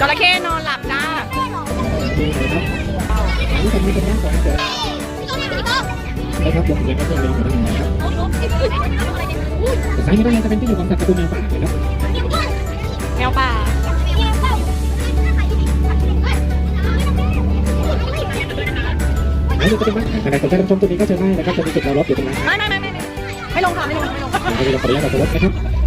จระเข้นอนหลับจ้านี่เป็นมีเป็นด้านของเสือนะครับผมเดี๋ยก็จะเรียนกันหน่อยครับซ้ายมือด้านล่างจะเป็นที่อยู่ของสัตว์ประตูแมวป่านะครับแมวป่าซ้ายมือจะเป็นบ้านอะไรสนใจรับชมตัวนี้ก็เชิญได้นะครับจะมีจุดรอรถอยู่ตรงนั้นไม่ไม่ไม่ ไม่ลงค่ะไม่ลงไม่ลงเราจะขออนุญาตเรารถนะครับ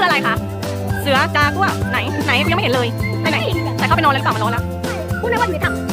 คืออะไรคะเสือจากัวไหนไหนยังไม่เห็นเลยไปไหน แต่เข้าไปนอนแล้วหรือเปล่ามันร้อนแล้วพูดเลยว่าหนูทำ